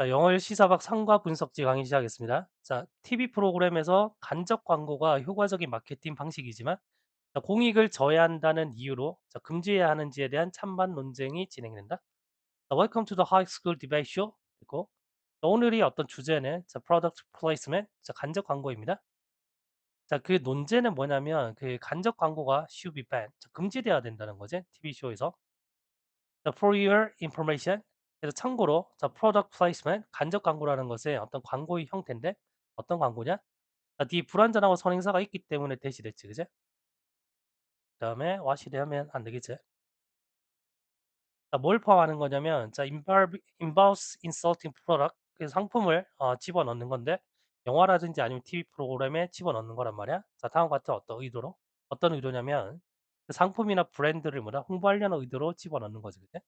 자, 영어일 시사박 상과 분석지 강의 시작하겠습니다. 자, TV 프로그램에서 간접 광고가 효과적인 마케팅 방식이지만 자, 공익을 저해한다는 이유로 자, 금지해야 하는지에 대한 찬반 논쟁이 진행된다. 자, Welcome to the High School Debate Show. 그리고 자, 오늘이 어떤 주제는 자, Product Placement, 자, 간접 광고입니다. 자, 그 논제는 뭐냐면 그 간접 광고가 should be banned, 자, 금지돼야 된다는 거지. TV 쇼에서. 자, for your information. 그래서 참고로 자, product placement 간접 광고라는 것의 어떤 광고의 형태인데 어떤 광고냐? 자, 뒤 불완전하고 선행사가 있기 때문에 대시 됐지, 그제? 그다음에 wash이 되면 안 되겠지? 자, 뭘 포함하는 거냐면 자, involve, involves insulting 그 상품을 어, 집어넣는 건데 영화라든지 아니면 TV 프로그램에 집어넣는 거란 말이야. 자, 다음과 같은 어떤 의도로? 어떤 의도냐면 그 상품이나 브랜드를 뭐다 홍보하려는 의도로 집어넣는 거지, 그제?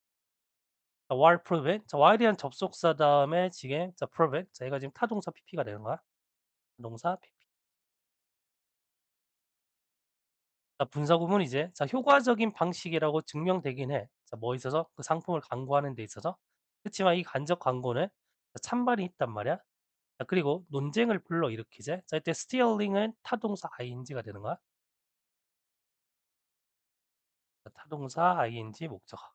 자, while proven. 자, while이란 접속사 다음에 지금 자, proven. 자, 얘가 지금 타동사 PP가 되는 거야. 동사 PP. 자, 분사 구문 이제 자, 효과적인 방식이라고 증명되긴 해. 자, 뭐 있어서 그 상품을 광고하는 데 있어서. 그렇지만 이 간접 광고는 자, 찬반이 있단 말이야. 자, 그리고 논쟁을 불러일으키지. 자, 이때 stealing은 타동사 ing가 되는 거야. 자, 타동사 ing 목적어.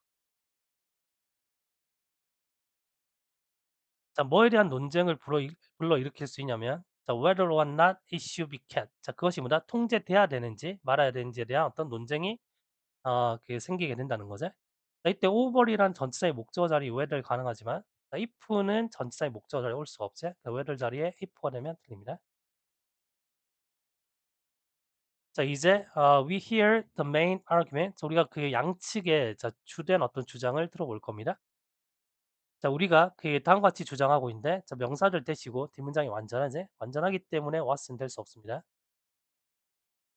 자, 뭐에 대한 논쟁을 불러 불러일으킬 수 있냐면 자, whether or not it should be kept. 자, 그것이 뭐다? 통제돼야 되는지 말아야 되는지에 대한 어떤 논쟁이 어, 그 생기게 된다는 거죠. 자, 이때 over이란 전치사의 목적어 자리 whether 가능하지만 자, if는 전치사의 목적어 자리에 올 수가 없지. 자, whether 자리에 if가 되면 틀립니다. 자, 이제 어, we hear the main argument. 자, 우리가 그 양측의 자, 주된 어떤 주장을 들어볼 겁니다. 자, 우리가 그 다음과 같이 주장하고 있는데 자, 명사를 대시고 뒷문장이 완전하지? 완전하기 때문에 what은 될 수 없습니다.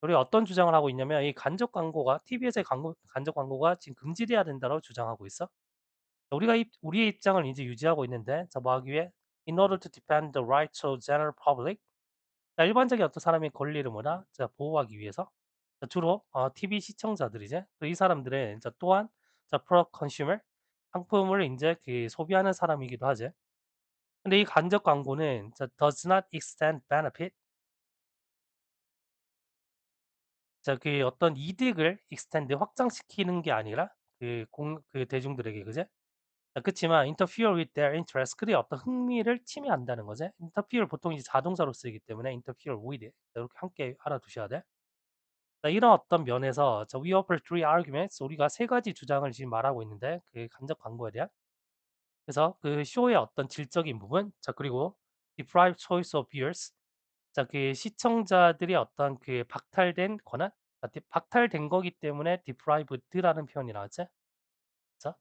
우리가 어떤 주장을 하고 있냐면 이 간접 광고가 TV에서의 광고, 간접 광고가 지금 금지돼야 된다고 주장하고 있어. 자, 우리가 입, 우리의 입장을 이제 유지하고 있는데 자, 뭐 하기 위해 in order to defend the rights of general public 자, 일반적인 어떤 사람의 권리를 뭐다 자, 보호하기 위해서 자, 주로 어, TV 시청자들이제 이 사람들의 자, 또한 자, pro consumer 상품을 이제 그 소비하는 사람이기도 하지. 근데 이 간접 광고는 자, does not extend benefit 자, 그 어떤 이득을 extend 확장시키는 게 아니라 그 공 그 대중들에게 그제? 자, 그치만 interfere with their interest 그들의 어떤 흥미를 침해한다는 거지. interfere 보통 이제 자동사로 쓰이기 때문에 interfere with 자, 이렇게 함께 알아두셔야 돼. 자, 이런 어떤 면에서 자, we offer three arguments 우리가 세 가지 주장을 지금 말하고 있는데 그 간접 광고에 대한 그래서 그 쇼의 어떤 질적인 부분 자 그리고 deprive choice of viewers 자, 그 시청자들이 어떤 그 박탈된 권한? 아 디 박탈된 거기 때문에 deprived라는 표현이 나왔지. 그죠?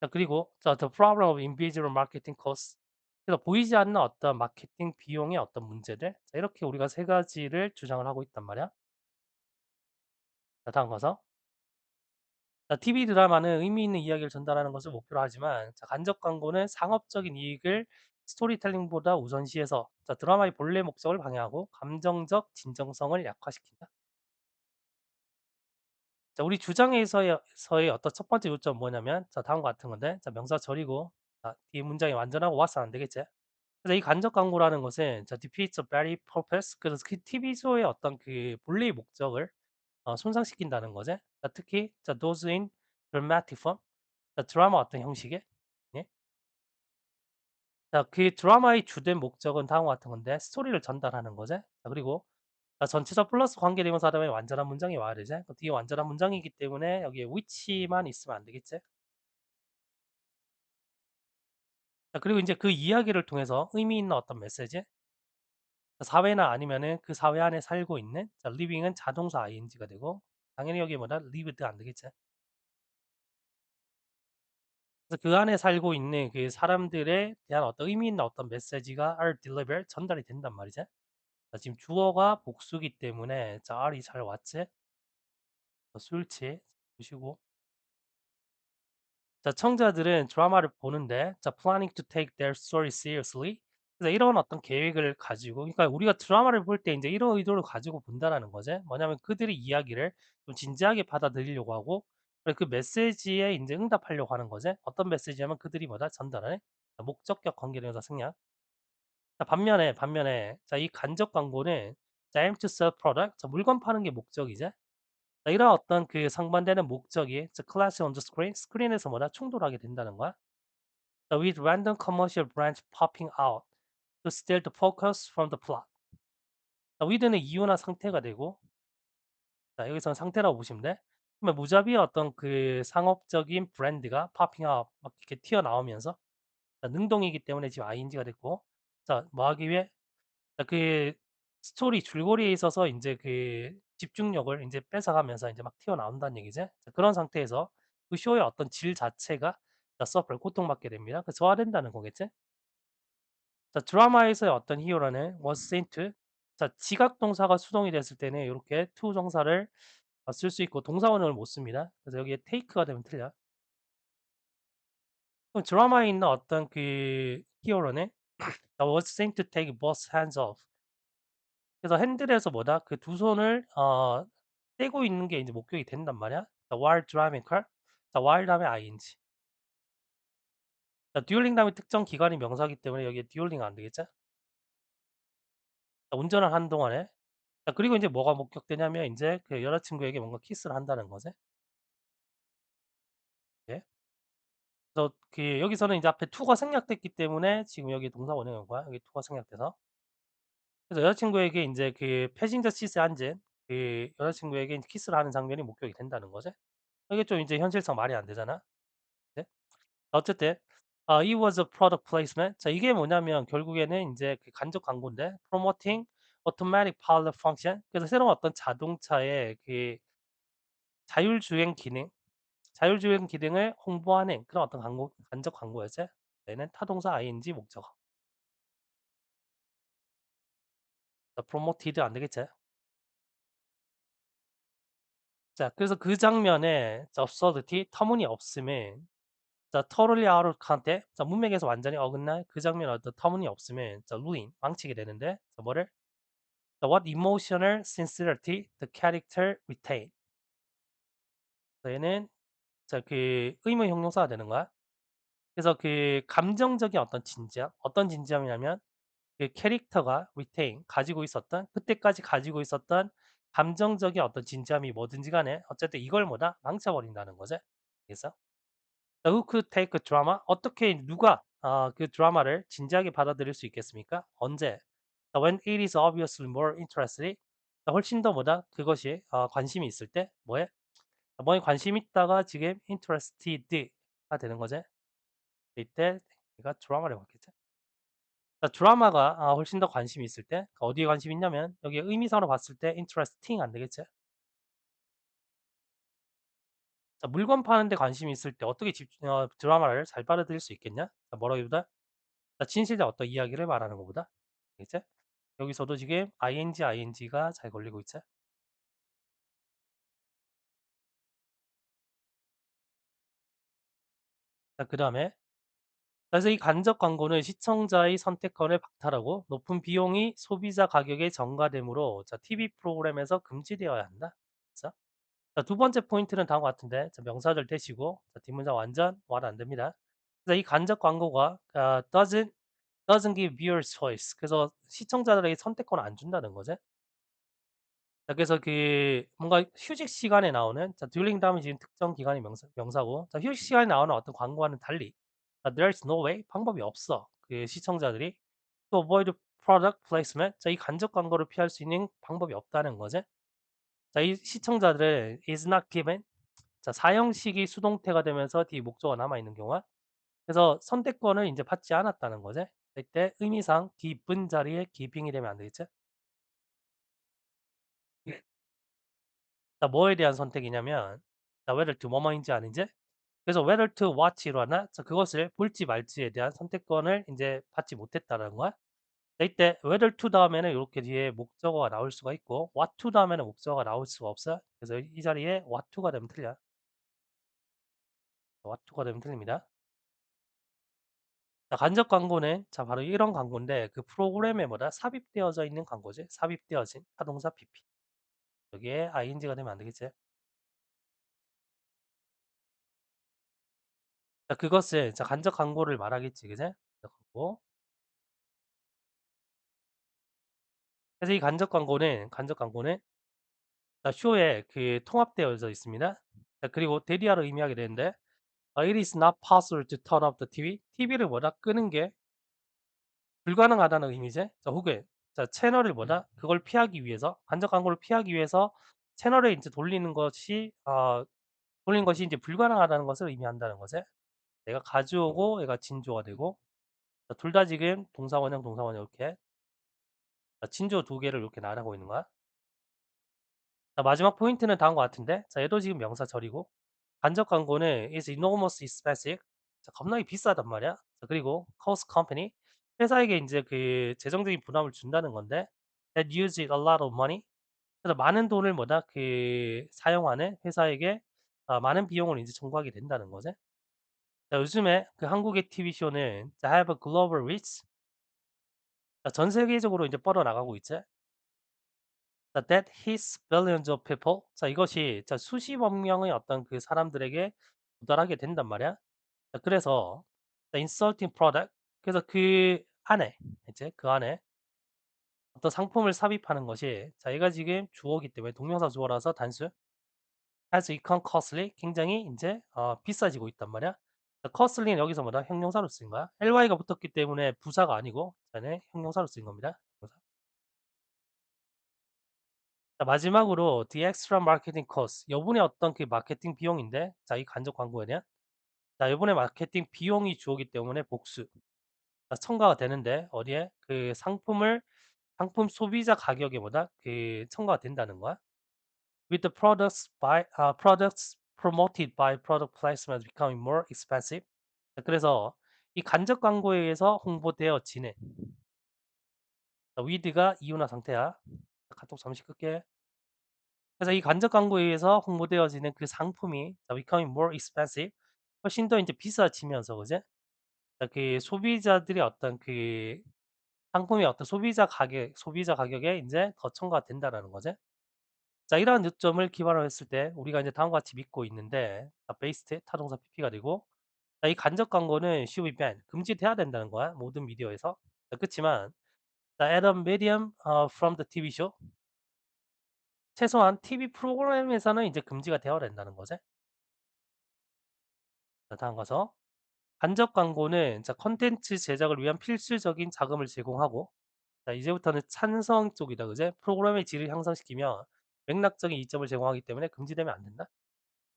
자, 그리고 자, the problem of invisible marketing costs. 그래서 보이지 않는 어떤 마케팅 비용의 어떤 문제들. 자, 이렇게 우리가 세 가지를 주장을 하고 있단 말이야. 자, 다음 가서. 자, TV 드라마는 의미 있는 이야기를 전달하는 것을 목표로 하지만 자, 간접 광고는 상업적인 이익을 스토리텔링보다 우선시해서 자, 드라마의 본래 목적을 방해하고 감정적 진정성을 약화시킨다. 자, 우리 주장에서의 서의 어떤 첫 번째 요점은 뭐냐면 자, 다음과 같은 건데 자, 명사 절이고 자, 뒤에 문장이 완전하고 와서 안 되겠지? 그래서 이 간접 광고라는 것은 자, defeats the very purpose 그래서 그 TV쇼의 어떤 그 본래의 목적을 어, 손상시킨다는 거지. 자, 특히 자, those in dramatic form 자, 드라마 어떤 형식의 예? 자, 그 드라마의 주된 목적은 다음과 같은 건데 스토리를 전달하는 거지. 자, 그리고 자, 전치사 플러스 관계대명사 다음에 완전한 문장이 와야 되지. 그 뒤에 완전한 문장이기 때문에 여기에 which만 있으면 안 되겠지. 자, 그리고 이제 그 이야기를 통해서 의미 있는 어떤 메시지? 사회나 아니면은 그 사회 안에 살고 있는 자, living은 자동사 ing가 되고 당연히 여기에 뭐다 lived 안 되겠지. 그래서 그 안에 살고 있는 그 사람들에 대한 어떤 의미 있는 어떤 메시지가 are delivered 전달이 된단 말이지. 자, 지금 주어가 복수기 때문에 자, R이 잘 왔지? 술치 보시고 자, 청자들은 드라마를 보는데 자, planning to take their story seriously. 그래서 이런 어떤 계획을 가지고 그러니까 우리가 드라마를 볼 때 인제 이런 의도를 가지고 본다라는 거지. 뭐냐면 그들의 이야기를 좀 진지하게 받아들이려고 하고 그 메시지에 인제 응답하려고 하는 거지. 어떤 메시지냐면 그들이 뭐다? 전달하는 자 목적격 관계대명사 생략. 자 반면에, 반면에 자 이 간접 광고는 자 aim to sell product 자 물건 파는 게 목적이지. 자 이런 어떤 그 상반되는 목적이 자 clash on the screen 스크린에서 뭐다 충돌하게 된다는 거야. 자 with random commercial branch popping out to steal the focus from the plot. 자 with는 이유나 상태가 되고 자 여기서는 상태라고 보시면 돼. 그러면 무자비의 어떤 그 상업적인 브랜드가 out 막 이렇게 튀어나오면서 자 능동이기 때문에 지금 ing가 됐고 자 뭐 하기 위해 자 그 스토리 줄거리에 있어서 인제 그 집중력을 인제 뺏어가면서 인제 막 튀어나온다는 얘기지. 자 그런 상태에서 그 쇼의 어떤 질 자체가 자 suffer 고통받게 됩니다. 그 저하된다는 거겠지. 자 드라마에서의 어떤 히어로는 was sent 자 지각 동사가 수동이 됐을 때는 요렇게 to 정사를 어쓸수 있고 동사원을 못 씁니다. 그래서 여기에 take가 되면 틀려. 그럼 드라마에 있는 어떤 그 히어로는 자 was sent to take both hands off. 그래서 핸들에서 뭐다? 그 두 손을 어 떼고 있는 게 인제 목격이 된단 말이야. 자 while driving car. 자 while 다음에 ing. 자 during 다음에 특정 기간이 명사기 때문에 여기에 during 안 되겠지? 자 운전을 하는 동안에. 자 그리고 인제 뭐가 목격되냐면 인제 그 여자친구에게 뭔가 키스를 한다는 거지. 예. 그 여기서는 인제 앞에 to가 생략됐기 때문에 지금 여기 동사 원형이 온 거야. 여기 to가 생략돼서. 그래서 여자친구에게 인제 그 패신저 시트에 앉은 그 여자친구에게 키스를 하는 장면이 목격이 된다는 거지. 이게 좀 인제 현실상 말이 안 되잖아. 네. 어쨌든 아 it was a product placement. 자 이게 뭐냐면 결국에는 인제 그 간접 광고인데 promoting automatic pilot function. 그래서 새로운 어떤 자동차의 그 자율주행 기능, 자율주행 기능을 홍보하는 그런 어떤 광고 간접 광고였지. 얘는 타동사 ing 목적어. 자 promoted 안 되겠지? 자 그래서 그 장면에 자 absurdity 터무니 없음은 자 totally out 자 문맥에서 완전히 어긋난 그 장면의 어떤 터무니없음은 자 ruin 망치게 되는데 자 뭐를 자 what emotional sincerity the character retain. 자 얘는 자 그 의문 형용사가 되는 거야. 그래서 그 감정적인 어떤 진지함, 어떤 진지함이냐면 그 캐릭터가 retain 가지고 있었던 그때까지 가지고 있었던 감정적인 어떤 진지함이 뭐든지 간에 어쨌든 이걸 뭐다? 망쳐버린다는 거지. 그래서 자 who could take a drama 어떻게 누가 아 그 드라마를 진지하게 받아들일 수 있겠습니까? 언제? 자 when it is obviously more interesting 자 훨씬 더 뭐다? 그것이 어 관심이 있을 때 뭐에? 뭐에 관심 있다가 지금 interested가 되는 거지. 이때 내가 드라마를 봤겠지. 자 드라마가 아 훨씬 더 관심이 있을 때 그러니까 어디에 관심이 있냐면 여기에 의미상으로 봤을 때 interesting 안 되겠지? 자 물건 파는 데 관심이 있을 때 어떻게 집중 어 드라마를 잘 받아들일 수 있겠냐? 자 뭐라기보다 자 진실된 어떤 이야기를 말하는 것보다. 알겠지? 여기서도 지금 ing, ing가 잘 걸리고 있지? 자 그 다음에 그래서 이 간접 광고는 시청자의 선택권을 박탈하고 높은 비용이 소비자 가격에 전가되므로 자 TV 프로그램에서 금지되어야 한다. 그래서 자 두 번째 포인트는 다음과 같은데 자 명사절 떼시고 자 뒷문장 완전 말안 됩니다. 이 간접 광고가 아 doesn't doesn't give viewers choice 그래서 시청자들에게 선택권을 안 준다는 거지. 자 그래서 그 뭔가 휴식 시간에 나오는 자 during 다음에 지금 특정 기간이 명사 명사고 자 휴식 시간에 나오는 어떤 광고와는 달리 자 there's no way 방법이 없어. 그 시청자들이 to avoid product placement 자 이 간접 광고를 피할 수 있는 방법이 없다는 거지. 자 이 시청자들은 is not given 자 사형식이 수동태가 되면서 뒤에 목적어가 남아 있는 경우야. 그래서 선택권을 인제 받지 않았다는 거지. 이때 의미상 기쁜 자리에 giving이 되면 안 되겠지? 자 뭐에 대한 선택이냐면 자 whether to 뭐뭐인지 아닌지 그래서 whether to watch로 하나 자 그것을 볼지 말지에 대한 선택권을 인제 받지 못했다라는 거야. 자 이때 whether to 다음에는 요렇게 뒤에 목적어가 나올 수가 있고 what to 다음에는 목적어가 나올 수가 없어. 그래서 이 자리에 what to가 되면 틀려. what to가 되면 틀립니다. 자 간접 광고는 자 바로 이런 광고인데 그 프로그램에 뭐다? 삽입되어져 있는 광고지. 삽입되어진 타동사 PP. 여기에 ing가 되면 안 되겠지? 자 그것을 자 간접 광고를 말하겠지. 그지? 있고 그래서 이 간접 광고는 간접 광고는 자 쇼에 그 통합되어져 있습니다. 자 그리고 대리하를 의미하게 되는데 어 "It is not possible to turn off the TV." TV를 뭐다 끄는 게 불가능하다는 의미지. 자 혹은 자 채널을 뭐다 그걸 피하기 위해서 간접 광고를 피하기 위해서 채널을 인제 돌리는 것이 어 돌리는 것이 인제 불가능하다는 것을 의미한다는 거지. 얘가 가주어고 얘가 진주어가 되고 자둘다 지금 동사 원형, 동사 원형 이렇게 자 진주어 두 개를 이렇게 나열하고 있는 거야. 자 마지막 포인트는 다음과 같은데? 자 얘도 지금 명사 절이고. 간접 광고는 is enormously expensive. 자 겁나게 비싸단 말이야. 자 그리고 cost company. 회사에게 인제 그 재정적인 부담을 준다는 건데 that use a lot of money. 그래서 많은 돈을 뭐다? 그 사용하는 회사에게 아 많은 비용을 인제 청구하게 된다는 거지. 자 요즘에 그 한국의 TV 쇼는 자 have a global reach 자전 세계적으로 이제 뻗어나가고 있지. 자 that hits billions of people 자 이것이 자 수십억 명의 어떤 그 사람들에게 도달하게 된단 말이야. 자 그래서 the insulting product 그래서 그 안에 이제 그 안에 어떤 상품을 삽입하는 것이 자 얘가 지금 주어기 때문에 동명사 주어라서 단수 has become costly 굉장히 인제 어 비싸지고 있단 말이야. 자 costly는 여기서 뭐다? 형용사로 쓰인 거야. ly가 붙었기 때문에 부사가 아니고 자네 형용사로 쓰인 겁니다. 자 마지막으로 the extra marketing cost. 요번에 어떤 그 마케팅 비용인데? 자 이 간접 광고에 대한. 자 요번에 마케팅 비용이 주어기 때문에 복수. 자 첨가가 되는데 어디에? 그 상품을 상품 소비자 가격에 뭐다? 그 첨가가 된다는 거야. with the products by 아 products promoted by product placement becoming more expensive. 자 그래서 이 간접 광고에 의해서 홍보되어지는 자 with가 이유나 상태야. 카톡 잠시 끌게. 그래서 이 간접 광고에 의해서 홍보되어지는 그 상품이 자 becoming more expensive 훨씬 더 인제 비싸지면서? 자그 소비자들의 어떤 그 상품의 어떤 소비자 가격 소비자 가격에 인제 더 첨가가 된다라는 거지. 자 이러한 요점을 기반으로 했을 때 우리가 이제 다음과 같이 믿고 있는데 자 베이스트 타동사 PP가 되고 자 이 간접 광고는 should be banned 금지돼야 된다는 거야 모든 미디어에서. 자 그치만 자 at a medium 어 from the TV show 최소한 TV 프로그램에서는 이제 금지가 되어야 된다는 거지. 자 다음 가서 간접 광고는 자 콘텐츠 제작을 위한 필수적인 자금을 제공하고 자 이제부터는 찬성 쪽이다. 그지? 프로그램의 질을 향상시키며 맥락적인 이점을 제공하기 때문에 금지되면 안 된다.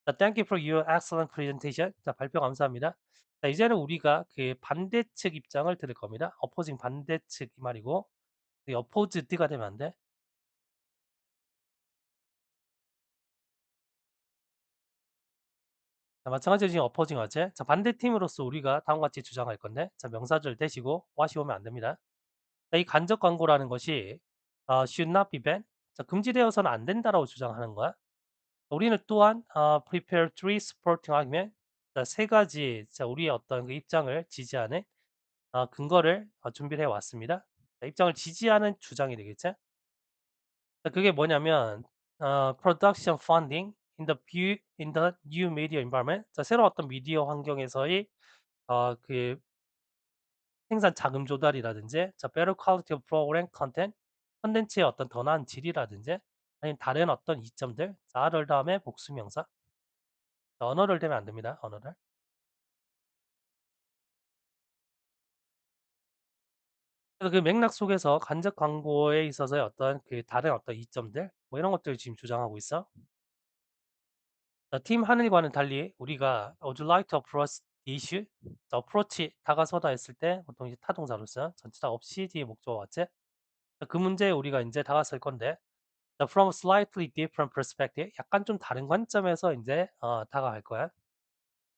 자 "Thank you for your excellent presentation." 자 발표 감사합니다. 자 이제는 우리가 그 반대측 입장을 들을 겁니다. opposing 반대측 이 말이고 이 opposed가 되면 안 돼. 자 마찬가지로 지금 opposing 어제 자 반대팀으로서 우리가 다음과 같이 주장할 건데 자 명사절 대시고 what이 오면 안 됩니다. 자 이 간접 광고라는 것이 어 should not be banned 자 금지되어서는 안 된다라고 주장하는 거야. 우리는 또한 어 prepare three supporting argument 자 세 가지 자 우리의 어떤 그 입장을 지지하는 어 근거를 어 준비를 해 왔습니다. 자 입장을 지지하는 주장이 되겠죠. 자 그게 뭐냐면 어 production funding in the view in the new media environment 자 새로운 어떤 미디어 환경에서의 어 그 생산 자금 조달이라든지 자 better quality of program content 콘텐츠의 어떤 더 나은 질이라든지 아니면 다른 어떤 이점들 자 other 다음에 복수 명사 자 언어를 대면 안 됩니다. 언어를. 그래서 그 맥락 속에서 간접 광고에 있어서의 어떤 그 다른 어떤 이점들 뭐 이런 것들을 지금 주장하고 있어. 자 팀 하늘과는 달리 우리가 "Would you like to approach the issue?" 자 approach 다가서다 했을 때 보통 이제 타동사로 써. 전치사 없이 뒤에 목적어 왔지? 자그 문제에 우리가 인제 다가설 건데 자 from slightly different perspective 약간 좀 다른 관점에서 인제 어 다가갈 거야.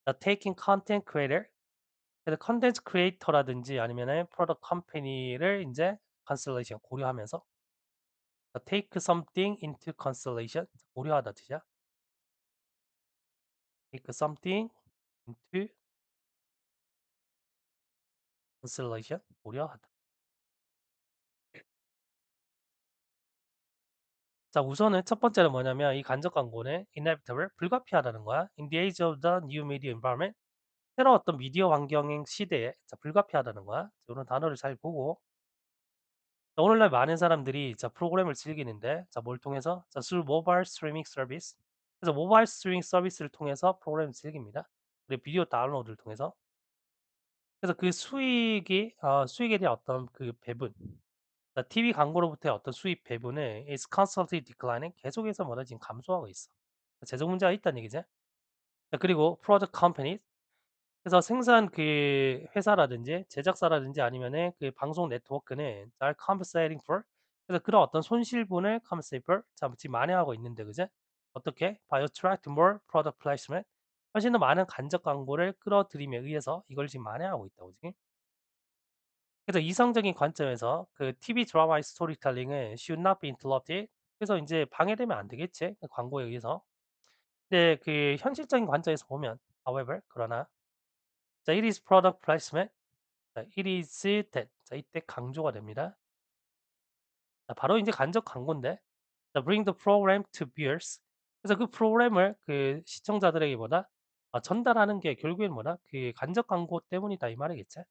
자 taking content creator 그래서 콘텐츠 크리에이터라든지 아니면은 프로덕트 컴퍼니를 인제 consideration 고려하면서 자 take something into consideration 고려하다 뜻이야. take something into consideration 고려하다. 자 우선은 첫 번째는 뭐냐면 이 간접 광고는 inevitable 불가피하다는 거야. In the age of the new media environment 새로운 어떤 미디어 환경 시대에 자 불가피하다는 거야. 요런 단어를 잘 보고 자 오늘날 많은 사람들이 자 프로그램을 즐기는데 자 뭘 통해서? 자 through mobile streaming service. 그래서 모바일 스트리밍 서비스를 통해서 프로그램을 즐깁니다. 그리고 비디오 다운로드를 통해서. 그래서 그 수익이 어 수익에 대한 어떤 그 배분 자 TV 광고로부터의 어떤 수입 배분을 is constantly declining 계속해서 뭐다 지금 감소하고 있어. 재정 문제가 있다는 얘기지. 자 그리고 product companies 그래서 생산 그 회사라든지 제작사라든지 아니면은 그 방송 네트워크는 잘 compensating for 그래서 그런 어떤 손실분을 compensate for 자 지금 만회하고 있는데 그지? 어떻게? by attract more product placement 훨씬 더 많은 간접 광고를 끌어들임에 의해서 이걸 지금 만회하고 있다고 지금. 그래서 이성적인 관점에서 그 TV 드라마의 스토리텔링은 should not be interrupted. 그래서 인제 방해되면 안 되겠지, 그 광고에 의해서. 근데 그 현실적인 관점에서 보면 however 그러나 자 it is product placement. 자 it is that 자 이때 강조가 됩니다. 자 바로 인제 간접 광고인데 자 bring the program to viewers. 그래서 그 프로그램을 그 시청자들에게 뭐다? 아 전달하는 게 결국엔 뭐다? 그 간접 광고 때문이다 이 말이겠지.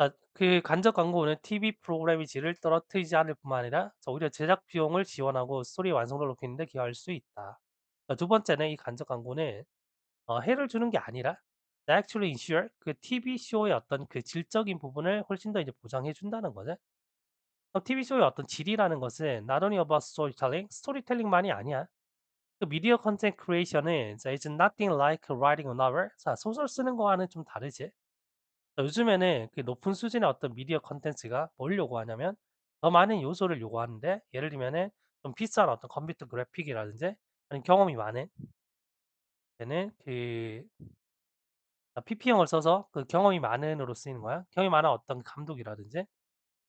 아 그 간접 광고는 TV 프로그램의 질을 떨어뜨리지 않을 뿐만 아니라 자 오히려 제작 비용을 지원하고 스토리 완성도를 높이는 데 기여할 수 있다. 자두 번째는 이 간접 광고는 어 해를 주는 게 아니라 actually ensure 그 TV 쇼의 어떤 그 질적인 부분을 훨씬 더 이제 보장해 준다는. 어 TV 쇼의 어떤 질이라는 것은 not only about storytelling, 스토리텔링만이 아니야. 그 미디어 컨텐츠 크리에이션은 자 it's nothing like writing a novel. 자 소설 쓰는 거와는 좀 다르지. 자 요즘에는 그 높은 수준의 어떤 미디어 콘텐츠가 뭘 요구하냐면 더 많은 요소를 요구하는데 예를 들면은 좀 비싼 어떤 컴퓨터 그래픽이라든지 아니면 경험이 많은 얘는 그아 PP형을 써서 그 경험이 많은으로 쓰이는 거야. 경험이 많은 어떤 감독이라든지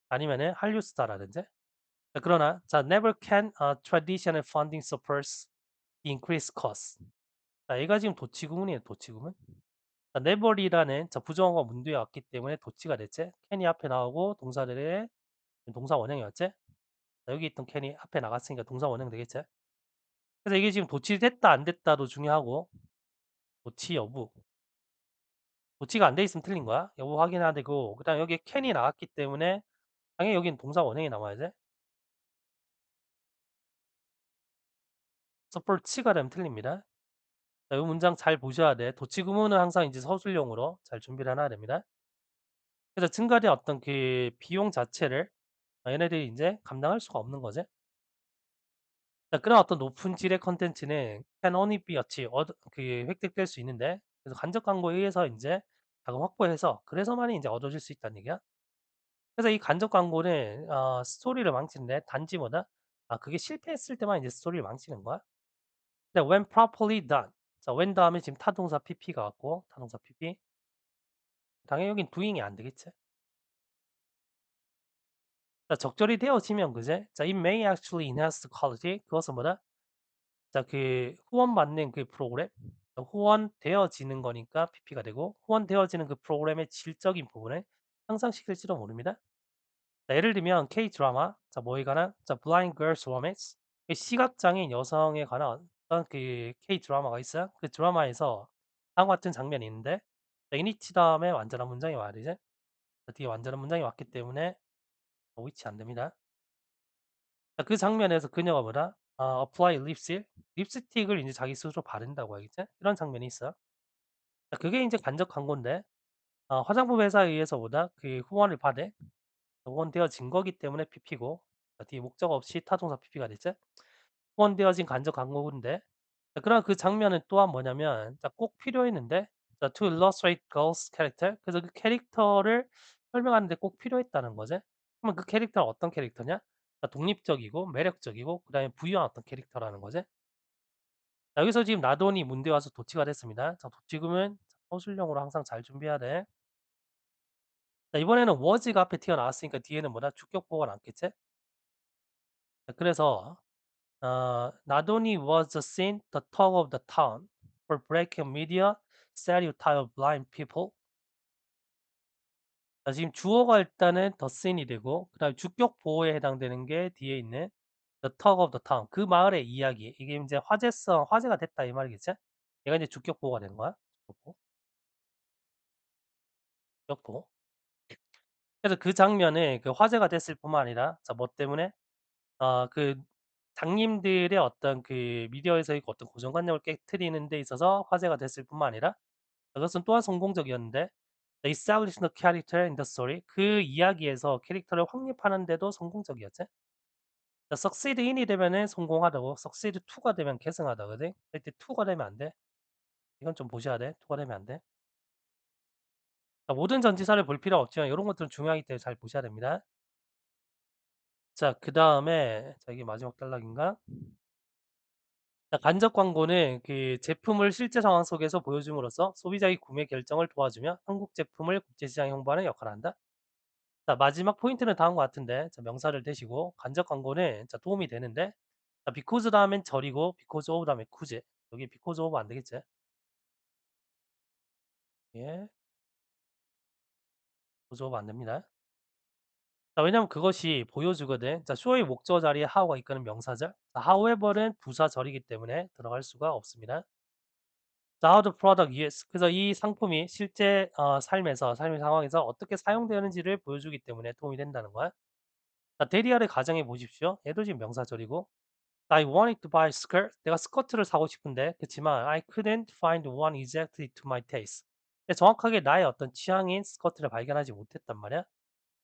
아니면은 한류 스타라든지. 자 그러나 자 never can a traditional funding supports the increased cost. 자 얘가 지금 도치구문이에요, 도치구문. 자 never이라는 자 부정어가 문두에 왔기 때문에 도치가 됐지. can이 앞에 나오고 동사들의 동사 원형이 왔지. 자 여기 있던 can이 앞에 나갔으니까 동사 원형 되겠지. 그래서 이게 지금 도치됐다 안 됐다도 중요하고 도치 여부 도치가 안 돼 있으면 틀린 거야. 여부 확인해야 되고 그다음에 여기에 can이 나왔기 때문에 당연히 여기는 동사 원형이 나와야지. support가 되면 틀립니다. 자 요 문장 잘 보셔야 돼. 도치 구문은 항상 이제 서술형으로 잘 준비를 해 놔야 됩니다. 그래서 증가된 어떤 그 비용 자체를 아 얘네들이 인제 감당할 수가 없는 거지. 자 그런 어떤 높은 질의 콘텐츠는 can only be achieved 얻 그 획득될 수 있는데 그래서 간접 광고에 의해서 인제 자금 확보해서 그래서만이 인제 얻어질 수 있다는 얘기야. 그래서 이 간접 광고는 어 스토리를 망치는데 단지 뭐다? 아 그게 실패했을 때만 이제 스토리를 망치는 거야. when properly done 자 when 다음에 지금 타동사 pp가 왔고 타동사 pp 당연히 여긴 doing이 안 되겠지. 자 적절히 되어지면 그지? 자 it may actually enhance quality 그것은 뭐다? 자 그 후원받는 그 프로그램 후원되어지는 거니까 pp가 되고 후원되어지는 그 프로그램의 질적인 부분을 향상시킬지도 모릅니다. 자 예를 들면 K 드라마 자 뭐에 관한 자 Blind Girls Romance 이 시각장애인 여성에 관한 어떤 그 K 드라마가 있어요. 그 드라마에서 다음과 같은 장면이 있는데 자 이니치 다음에 완전한 문장이 와야. 자 뒤에 완전한 문장이 왔기 때문에 어 위치 안 됩니다. 자그 장면에서 그녀가 뭐다? 아 apply lipstick 립스틱을 인제 자기 스스로 바른다고 알겠지? 이런 장면이 있어요. 자 그게 인제 간접 광고인데 어 화장품 회사에 의해서 뭐다? 그 후원을 받은 후원되어진 거기 때문에 pp고 자 뒤에 목적 없이 타동사 pp가 됐지? 후원되어진 간접 광고인데 자 그러나 그 장면은 또한 뭐냐면 자 꼭 필요했는데 자 to illustrate girl's character 그래서 그 캐릭터를 설명하는 데 꼭 필요했다는 거지. 그러면 그 캐릭터는 어떤 캐릭터냐? 자 독립적이고 매력적이고 그다음에 부유한 어떤 캐릭터라는 거지. 자 여기서 지금 나돈이 문대에 와서 도치가 됐습니다. 자 도치금은 서술형으로 항상 잘 준비해야 돼. 자 이번에는 was가 앞에 튀어나왔으니까 뒤에는 뭐다? 주격보가 남겠지? 자 그래서 어 not only was the scene the talk of the town for breaking media stereotype of blind people 자 지금 주어가 일단은 the scene이 되고 그 다음에 주격 보호에 해당되는 게 뒤에 있는 the talk of the town 그 마을의 이야기 이게 인제 화제성 화제가 됐다 이 말이겠지? 얘가 이제 주격보가 되는 거야. 주격보. 주격보. 그래서 그 장면이 그 화제가 됐을 뿐만 아니라 자 뭐 때문에 어그 장님들의 어떤 그 미디어에서의 어떤 고정관념을 깨트리는 데 있어서 화제가 됐을 뿐만 아니라 그것은 또한 성공적이었는데 They established the character in the story. 그 이야기에서 캐릭터를 확립하는 데도 성공적이었지. 자 succeed in이 되면은 성공하다고 succeed to가 되면 계승하다 그지? 절대 to가 되면 안 돼. 이건 좀 보셔야 돼. to가 되면 안 돼. 자 모든 전치사를 볼 필요 없지만 요런 것들은 중요하기 때문에 잘 보셔야 됩니다. 자 그다음에 자 이게 마지막 단락인가? 자 간접 광고는 그 제품을 실제 상황 속에서 보여줌으로써 소비자의 구매 결정을 도와주며 한국 제품을 국제 시장에 홍보하는 역할을 한다. 자 마지막 포인트는 다음과 같은데 자 명사를 대시고 간접 광고는 자 도움이 되는데 자 because 다음엔 절이고 because of 다음에 could 여기 because of 안 되겠지? 예. because of 안 됩니다. 자 왜냐면 그것이 보여주거든. 자 show의 목적어 자리에 how가 이끄는 명사절. 자 however는 부사절이기 때문에 들어갈 수가 없습니다. 자 how the product is 그래서 이 상품이 실제 어 삶에서 삶의 상황에서 어떻게 사용되는지를 보여주기 때문에 도움이 된다는 거야. 자 대리아를 가정해 보십시오. 얘도 지금 명사절이고 I wanted to buy a skirt. 내가 스커트를 사고 싶은데 그치만 I couldn't find one exactly to my taste. 정확하게 나의 어떤 취향인 스커트를 발견하지 못했단 말이야.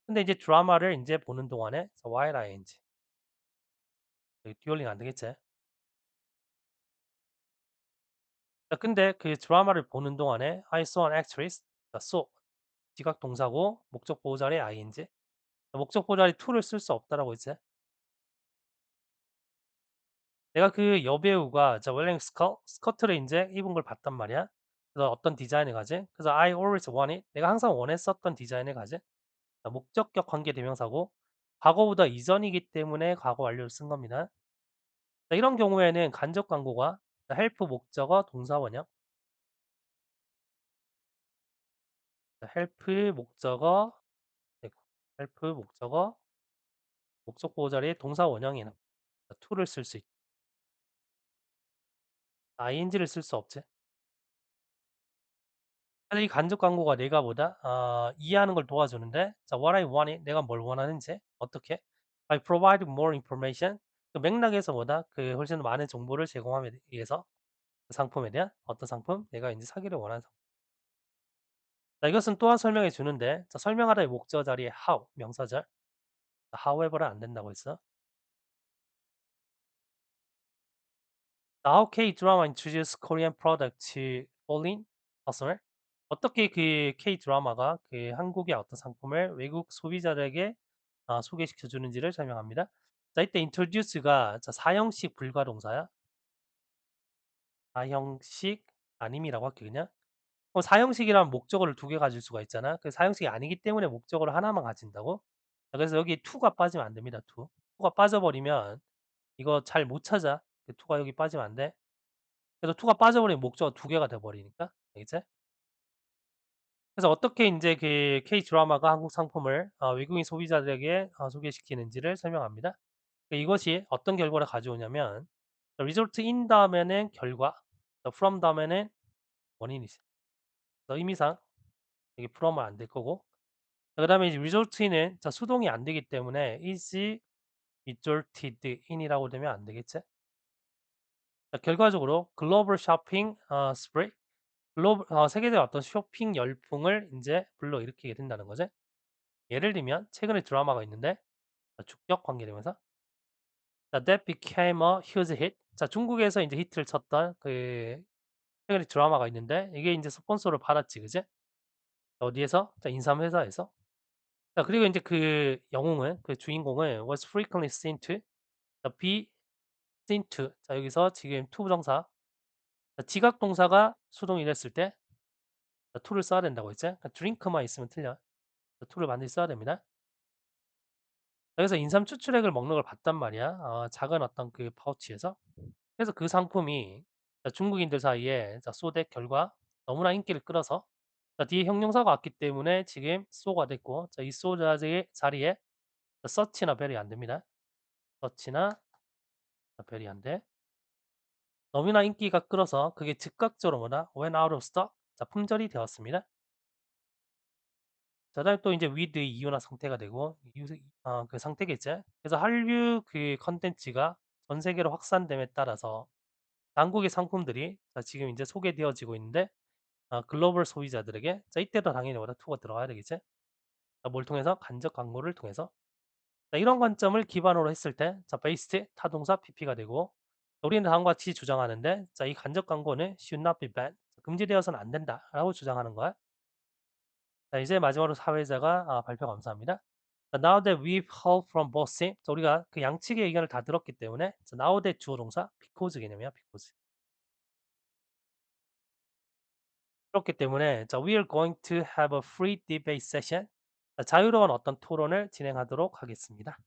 근데 이제 드라마를 인제 보는 동안에 자 while ing 여기 듀얼링 안 되겠지? 자 근데 그 드라마를 보는 동안에 I saw an actress. 자 saw 지각 동사고 목적 보호 자리에 ing. 목적 보호 자리에 to를 쓸 수 없다라고 했지. 내가 그 여배우가 자 wearing skirt 스커트를 인제 입은 걸 봤단 말이야. 그래서 어떤 디자인을 가지? 그래서 I always wanted 내가 항상 원했었던 디자인을 가지. 자 목적격 관계 대명사고 과거보다 이전이기 때문에 과거 완료를 쓴 겁니다. 자 이런 경우에는 간접 광고가 자 help 목적어 동사 원형 자 help 목적어 네 help 목적어 목적 보호 자리에 동사 원형이나 자 to를 쓸 수있 ing를 쓸 수 없지. 사실 이 간접 광고가 내가 뭐다? 어 이해하는 걸 도와주는데 자 what I wanted 내가 뭘 원하는지 어떻게 I provide more information 그 맥락에서 뭐다? 그 훨씬 더 많은 정보를 제공함에 의해서 그 상품에 대한 어떤 상품? 내가 인제 사기를 원하는 상품. 자 이것은 또한 설명해 주는데 자 설명하다의 목적어 자리에 how 명사절 however는 안 된다고 했어. How K-drama introduce Korean product to foreign customer? 어떻게 그 K-드라마가 그 한국의 어떤 상품을 외국 소비자들에게 아 소개시켜 주는지를 설명합니다. 자 이때 introduce가 자 사형식 불가 동사야. 사형식 아님이라고 할게 그냥. 어 사형식이라면 목적어를 2 개 가질 수가 있잖아. 그 사형식이 아니기 때문에 목적어를 하나만 가진다고. 자 그래서 여기 to가 빠지면 안 됩니다 to. to가 빠져버리면 이거 잘 못 찾아. 그 to가 여기 빠지면 안 돼. 그래서 to가 빠져버리면 목적어 2 개가 돼 버리니까. 알겠지? 그래서 어떻게 인제 그 K-드라마가 한국 상품을 어 외국인 소비자들에게 어 소개시키는지를 설명합니다. 그 이것이 어떤 결과를 가져오냐면 result in 다음에는 결과 또 from 다음에는 원인이지. 그래서 의미상 여기 from은 안 될 거고 자 그다음에 이제 result in은 자 수동이 안 되기 때문에 is resulted in이라고 되면 안 되겠지? 자 결과적으로 글로벌 쇼핑 어 spree 글로벌 어 세계적인 어떤 쇼핑 열풍을 인제 불러일으키게 된다는 거지. 예를 들면 최근에 드라마가 있는데 자 주격 관계대명사 자 that became a huge hit. 자 중국에서 인제 히트를 쳤던 그 최근에 드라마가 있는데 이게 인제 스폰서를 받았지 그지? 어디에서? 자 인삼 회사에서. 자 그리고 인제 그 영웅은 그 주인공은 was frequently seen to 자 be seen to 자 여기서 지금 to 부정사 자 지각 동사가 수동이 됐을 때자 to를 써야 된다고 했지? 그러니까 drink만 있으면 틀려. 자 to를 반드시 써야 됩니다. 그래서 인삼 추출액을 먹는 걸 봤단 말이야. 어 작은 어떤 그 파우치에서. 그래서 그 상품이 자 중국인들 사이에 자 소댓 결과 너무나 인기를 끌어서 자 뒤에 형용사가 왔기 때문에 지금 so가 됐고 자이 so 자리에 such나 very 안 됩니다. 자 very 안 돼. 너무나 인기가 끌어서 그게 즉각적으로 뭐다? went out of stock. 자, 품절이 되었습니다. 자, 다음에 또 인제 with의 이유나 상태가 되고 이유서 어그 상태겠지. 그래서 한류 그 콘텐츠가 전 세계로 확산됨에 따라서 당국의 상품들이 자 지금 인제 소개되어지고 있는데 아 글로벌 소비자들에게 자 이때도 당연히 뭐다? 투가 들어가야 되겠지. 자 뭘 통해서? 간접 광고를 통해서. 자 이런 관점을 기반으로 했을 때자 based 타동사 PP가 되고 우리는 다음과 같이 주장하는데 자 이 간접 광고는 should not be banned. 금지되어서는 안 된다라고 주장하는 거야. 자 이제 마지막으로 사회자가 아 발표 감사합니다. 자 now that we've heard from both sides 자 우리가 그 양측의 의견을 다 들었기 때문에 자 now that 주어 동사 because 개념이야 because. 그렇기 때문에 자 we are going to have a free debate session. 자 자유로운 어떤 토론을 진행하도록 하겠습니다.